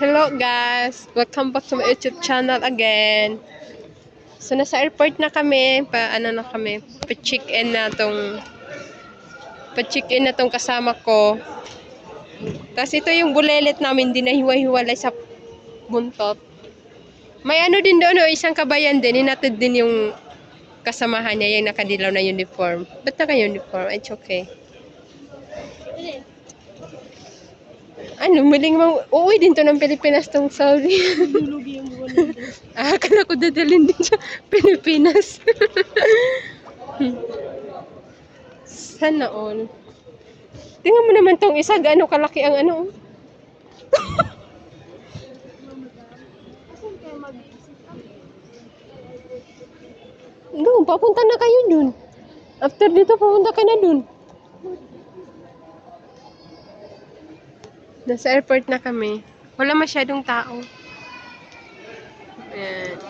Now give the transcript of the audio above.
Hello guys! Welcome back to my YouTube channel again. So nasa airport na kami, pa ano na kami, pa-check in na tong pa-check in na tong kasama ko. Tapos ito yung bulelet namin, di na hiwa-hiwalay sa buntot. May ano din doon, oh, isang kabayan din, hinatid din yung kasamahan niya, yung nakadilaw na uniform. Ba't naka-uniform? It's okay. Ano, muling mau uuwi din to ng Pilipinas tong Saudi. Lulugi yung buwan ah, akala ko dadalhin din sa Pilipinas. Sana all. Tingnan mo naman tong isa, gaano kalaki ang ano. oh. Doon, papunta na kayo dun. After dito, papunta ka na dun. Nasa airport na kami. Wala masyadong tao. Ayan.